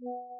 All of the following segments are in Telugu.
Yeah.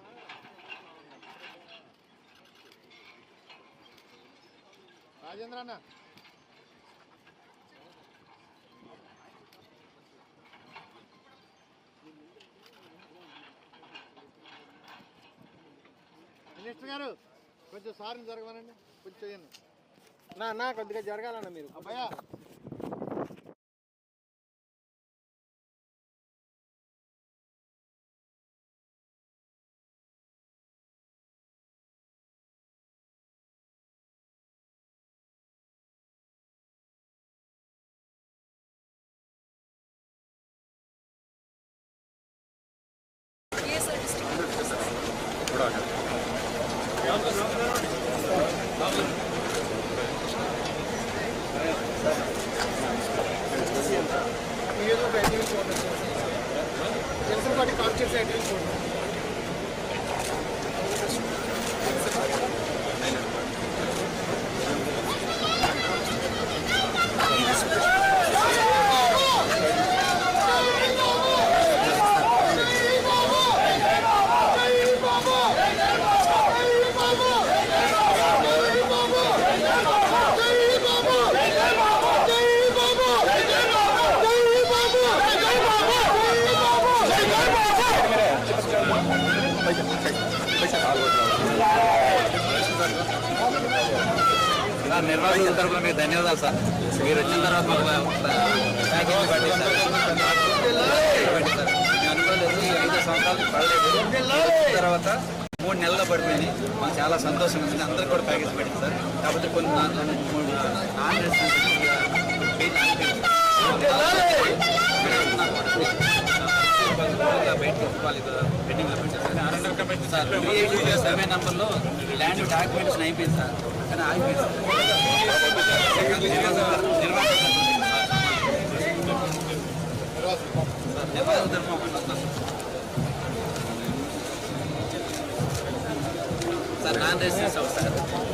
రాజేంద్ర అన్న. మినిస్టర్ గారు కొంచెం సార్ని జరగమనండి. కొంచెం నా కొద్దిగా జరగాలన్న మీరు. అబ్బాయా తెలుసు ఒక కాల్ చేసి అడ్రస్ చూడండి తరఫున మీకు ధన్యవాదాలు సార్. మీరు వచ్చిన తర్వాత మాకు ప్యాకేజీ పట్టిస్తారు సార్ ఐదు సంవత్సరాలు పడలేదు. తర్వాత మూడు నెలల్లో పడిపోయింది. మాకు చాలా సంతోషం ఉంది. అందరికి కూడా ప్యాకేజ్ పెట్టింది సార్. కాబట్టి కొన్ని దాంట్లో మూడు నాన్ సెవెన్ నెంబర్లో ల్యాండ్ డాక్యుమెంట్స్ అయిపోయింది సార్ కానీ ఆగిపోయింది సార్ నిర్వాహక ధర్మం sir non residence house sir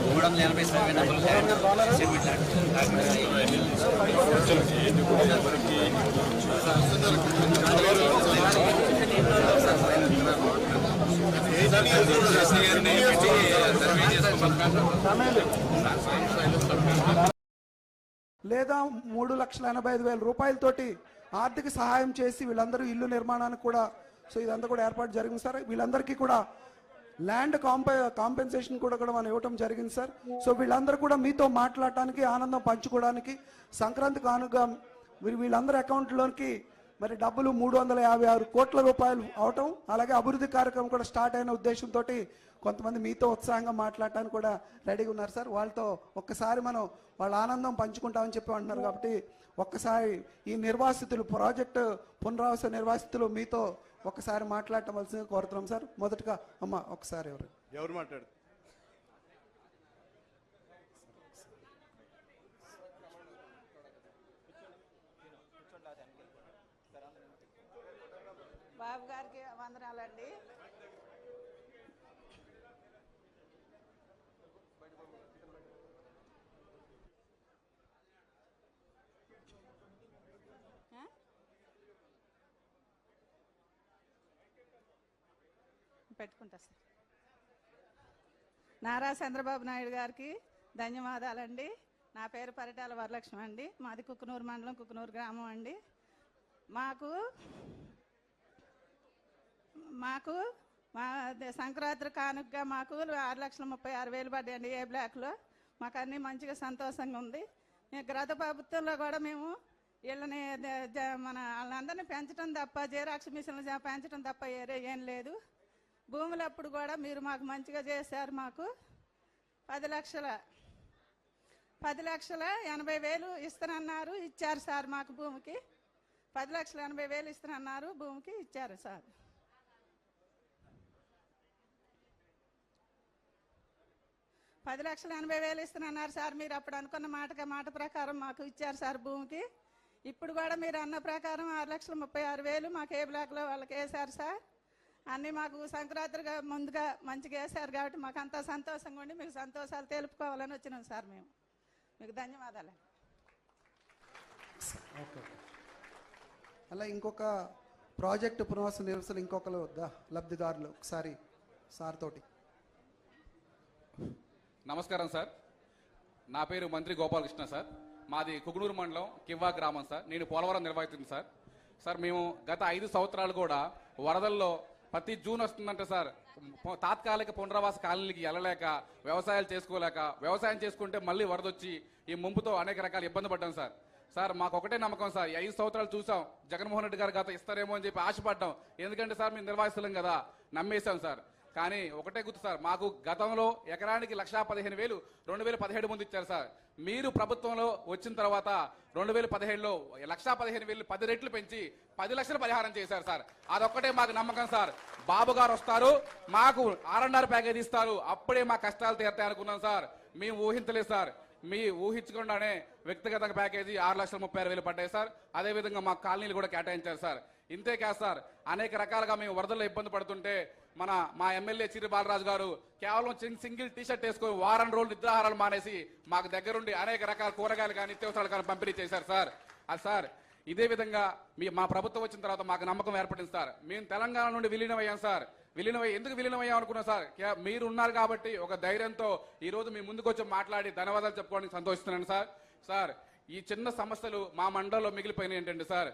మూడు వందల ఎనభై seven number land cement land లేదా మూడు లక్షల ఎనభై ఐదు వేల రూపాయలతోటి ఆర్థిక సహాయం చేసి వీళ్ళందరూ ఇల్లు నిర్మాణానికి కూడా సో ఇదంతా కూడా ఏర్పాటు జరిగింది సార్. వీళ్ళందరికీ కూడా ల్యాండ్ కాంప కాంపెన్సేషన్ కూడా కూడా మనం ఇవ్వటం జరిగింది సార్. సో వీళ్ళందరూ కూడా మీతో మాట్లాడటానికి ఆనందం పంచుకోవడానికి సంక్రాంతి కానుక వీరి- వీళ్ళందరి అకౌంట్లోకి మరి డబ్బులు మూడు వందల యాభై ఆరు కోట్ల రూపాయలు అవటం అలాగే అభివృద్ధి కార్యక్రమం కూడా స్టార్ట్ అయిన ఉద్దేశంతో కొంతమంది మీతో ఉత్సాహంగా మాట్లాడటానికి కూడా రెడీగా ఉన్నారు సార్. వాళ్ళతో ఒక్కసారి మనం వాళ్ళ ఆనందం పంచుకుంటామని చెప్పి అంటున్నారు కాబట్టి ఒక్కసారి ఈ నిర్వాసితులు ప్రాజెక్టు పునరావాస నిర్వాసితులు మీతో ఒక్కసారి మాట్లాడటవలసిందిగా కోరుతున్నాం సార్. మొదటగా అమ్మ ఒకసారి ఎవరు? ఎవరు మాట్లాడు బాబు గారికి వందనాలండి. పెట్టుకుంటా సార్. నారా చంద్రబాబు నాయుడు గారికి ధన్యవాదాలండి. నా పేరు పరిటాల వరలక్ష్మి అండి. మాది కుక్కునూరు మండలం కుక్కునూరు గ్రామం అండి. మాకు మాకు మా సంక్రాంతి కానుకగా మాకు ఆరు లక్షల ముప్పై ఆరు వేలు పడ్డాయండి ఏ బ్లాక్లో. మాకు అన్నీ మంచిగా సంతోషంగా ఉంది. గత ప్రభుత్వంలో కూడా మేము వీళ్ళని మన వాళ్ళందరినీ పెంచడం తప్ప జీరాక్ష మిషన్లు పెంచడం తప్ప ఏరే ఏం లేదు. భూములు అప్పుడు కూడా మీరు మాకు మంచిగా చేశారు మాకు. పది లక్షల పది లక్షల ఎనభై వేలు ఇస్తానన్నారు ఇచ్చారు సార్ మాకు భూమికి. పది లక్షల ఎనభై వేలు ఇస్తానన్నారు భూమికి ఇచ్చారు సార్. పది లక్షల ఎనభై వేలు ఇస్తున్నారు సార్. మీరు అప్పుడు అనుకున్న మాటగా మాట ప్రకారం మాకు ఇచ్చారు సార్ భూమికి. ఇప్పుడు కూడా మీరు అన్న ప్రకారం ఆరు లక్షల ముప్పై ఆరు వేలు మాకు ఏ బ్లాక్లో వాళ్ళకి వేశారు సార్? అన్నీ మాకు సంక్రాంతిగా ముందుగా మంచిగా వేశారు కాబట్టి మాకు అంతా సంతోషంగా ఉండి మీకు సంతోషాలు తెలుపుకోవాలని వచ్చినాం సార్ మేము. మీకు ధన్యవాదాలు. ఓకే. అలా ఇంకొక ప్రాజెక్టు పునరావాస నిరసన ఇంకొకరు లబ్ధిదారులు ఒకసారి సార్ తోటి. నమస్కారం సార్. నా పేరు మంత్రి గోపాలకృష్ణ సార్. మాది కుగునూరు మండలం కివ్వా గ్రామం సార్. నేను పోలవరం నిర్వహిస్తుంది సార్. సార్ మేము గత ఐదు సంవత్సరాలు కూడా వరదల్లో ప్రతి జూన్ వస్తుందంటే సార్. తాత్కాలిక పునరావాస కాలనీకి వెళ్ళలేక వ్యవసాయాలు చేసుకోలేక వ్యవసాయం చేసుకుంటే మళ్ళీ వరద వచ్చి ఈ ముంపుతో అనేక రకాల ఇబ్బంది పడ్డాం సార్. సార్ మాకు ఒకటే నమ్మకం సార్. ఐదు సంవత్సరాలు చూసాం. జగన్మోహన్ రెడ్డి గారు గత ఇస్తారేమో అని చెప్పి ఆశపడ్డాం. ఎందుకంటే సార్ మేము నిర్వాసితులం కదా. నమ్మేశాం సార్. కానీ ఒకటే గుర్తు సార్ మాకు గతంలో ఎకరానికి లక్షా పదిహేను వేలు రెండు వేల పదిహేడు ముందు ఇచ్చారు సార్. మీరు ప్రభుత్వంలో వచ్చిన తర్వాత రెండు వేల పదిహేడులో లక్షా పదిహేను వేలు పది రెట్లు పెంచి పది లక్షలు పరిహారం చేశారు సార్. అదొక్కటే మాకు నమ్మకం సార్. బాబు గారు వస్తారు మాకు ఆర్ఎన్ఆర్ ప్యాకేజ్ ఇస్తారు అప్పుడే మా కష్టాలు తీరుతాయి అనుకున్నాం సార్. మేము ఊహించలేదు సార్. మీ ఊహించకుండానే వ్యక్తిగత ప్యాకేజీ ఆరు లక్షల ముప్పై ఆరు వేలు పడ్డాయి సార్. అదేవిధంగా మా కాలనీలు కూడా కేటాయించారు సార్. ఇంతే కాదు సార్ అనేక రకాలుగా మేము వరదల్లో ఇబ్బంది పడుతుంటే మన మా ఎమ్మెల్యే చిరు బాలరాజు గారు కేవలం సింగిల్ టీ షర్ట్ వేసుకొని వారం రోజులు నిద్రాహారాలు మానేసి మాకు దగ్గరుండి అనేక రకాల కూరగాయలు కానీ నిత్యావసరాలు కానీ పంపిణీ చేశారు సార్. అది సార్ ఇదే విధంగా మీ మా ప్రభుత్వం వచ్చిన తర్వాత మాకు నమ్మకం ఏర్పడింది సార్. మేము తెలంగాణ నుండి విలీనమయ్యాం సార్. విలీనమై ఎందుకు విలీనమయ్యాం అనుకున్నాం సార్? మీరు ఉన్నారు కాబట్టి ఒక ధైర్యంతో ఈ రోజు మీ ముందుకు వచ్చి మాట్లాడి ధన్యవాదాలు చెప్పుకోవడానికి సంతోషిస్తున్నాను సార్. సార్ ఈ చిన్న సమస్యలు మా మండలంలో మిగిలిపోయినాయి ఏంటంటే సార్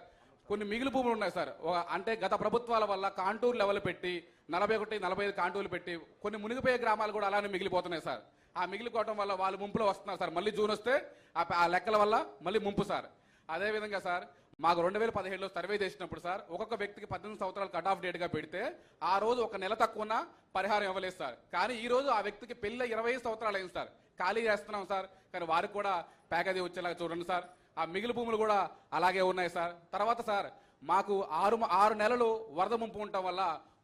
కొన్ని మిగిలి భూములు ఉన్నాయి సార్. అంటే గత ప్రభుత్వాల వల్ల కాంటూర్ లెవెల్ పెట్టి నలభై ఒకటి నలభై ఐదు కాంటూలు పెట్టి కొన్ని మునిగిపోయే గ్రామాలు కూడా అలానే మిగిలిపోతున్నాయి సార్. ఆ మిగిలిపోవడం వల్ల వాళ్ళు ముంపులో వస్తున్నారు సార్. మళ్ళీ జూన్ వస్తే ఆ లెక్కల వల్ల మళ్ళీ ముంపు సార్. అదేవిధంగా సార్ మాకు రెండు వేల పదిహేడులో సర్వే చేసినప్పుడు సార్ ఒక్కొక్క వ్యక్తికి పద్దెనిమిది సంవత్సరాలు కట్ ఆఫ్ డేట్గా పెడితే ఆ రోజు ఒక నెల తక్కువ పరిహారం ఇవ్వలేదు సార్. కానీ ఈ రోజు ఆ వ్యక్తికి పెళ్ళి ఇరవై ఐదు సంవత్సరాలు అయింది సార్. ఖాళీ చేస్తున్నాం సార్. కానీ వారికి కూడా ప్యాకేజీ వచ్చేలాగా చూడండి సార్. ఆ మిగిలి భూములు కూడా అలాగే ఉన్నాయి సార్. తర్వాత సార్ మాకు ఆరు ఆరు నెలలు వరద ముంపు ఉండటం వల్ల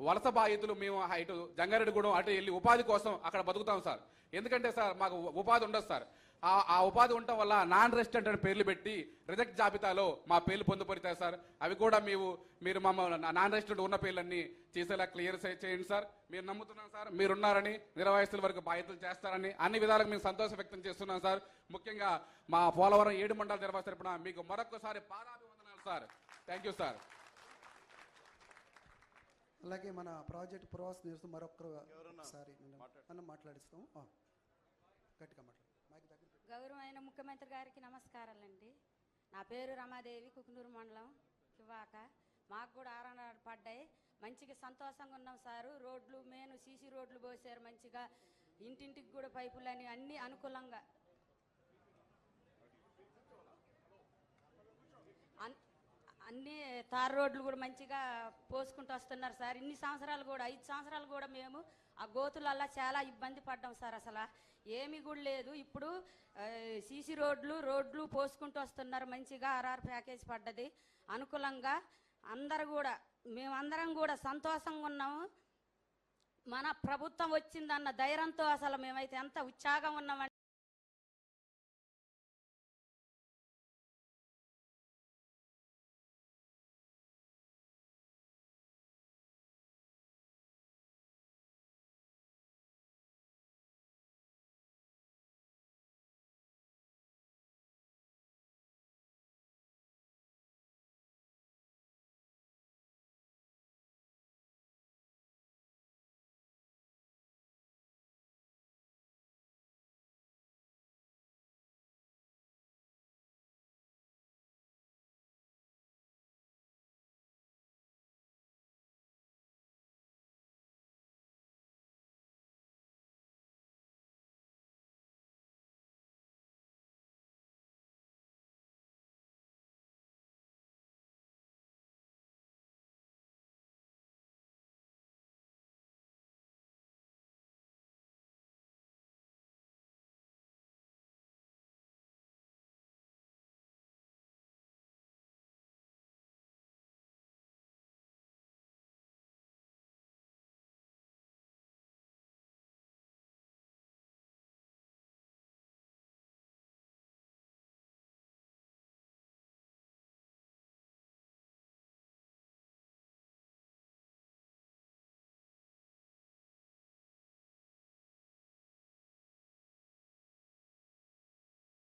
వలస బాధితులు మేము ఇటు జంగారెడ్డిగూడెం అటు వెళ్ళి ఉపాధి కోసం అక్కడ బతుకుతాం సార్. ఎందుకంటే సార్ మాకు ఉపాధి ఉండదు సార్. ఆ ఆ ఉపాధి ఉండటం వల్ల నాన్ రెసిడెంట్ అని పేర్లు పెట్టి రిజెక్ట్ జాబితాలో మా పేర్లు పొందుపడతాయి సార్. అవి కూడా మీరు మీరు మమ్మల్ని నాన్ రెసిడెంట్ ఉన్న పేర్లన్నీ చేసేలా క్లియర్ చేయండి సార్. మీరు నమ్ముతున్నాం సార్. మీరున్నారని నిరవయస్తుల వరకు బాధ్యతలు చేస్తారని అన్ని విధాలుగా మేము సంతోషం వ్యక్తం చేస్తున్నాం సార్. ముఖ్యంగా మా పోలవరం ఏడు మండల నిర్వాహ తరపున మీకు మరొకసారి పాదాభివందనాలు సార్. థ్యాంక్ యూ సార్ అలాగే మన ప్రాజెక్ట్ ప్రవాస్ మరొకరు ఒకసారి మనం మాట్లాడిస్తాం. గట్టిగా మాట్లాడు. గౌరవమైన ముఖ్యమంత్రి గారికి నమస్కారాలండి. నా పేరు రమాదేవి కుకునూరు మండలం కివాక. మాకు కూడా ఆరణాలు పడ్డాయి. మంచిగా సంతోషంగా ఉన్నాం సారు. రోడ్లు మేను సీసీ రోడ్లు పోసారు మంచిగా. ఇంటింటికి కూడా పైపులని అన్ని అనుకూలంగా అన్ని తార్ రోడ్లు కూడా మంచిగా పోసుకుంటూ వస్తున్నారు సార్. ఇన్ని సంవత్సరాలు కూడా ఐదు సంవత్సరాలు కూడా మేము ఆ గోతులల్లా చాలా ఇబ్బంది పడ్డాం సార్ అసలు. ఏమీ కూడా లేదు. ఇప్పుడు సీసీ రోడ్లు రోడ్లు పోసుకుంటూ వస్తున్నారు మంచిగా ఆర్ఆర్ ప్యాకేజ్ పడ్డది. అనుకూలంగా అందరు కూడా మేమందరం కూడా సంతోషంగా ఉన్నాము. మన ప్రభుత్వం వచ్చిందన్న ధైర్యంతో అసలు మేమైతే ఎంత ఉత్సాహంగా ఉన్నామంటే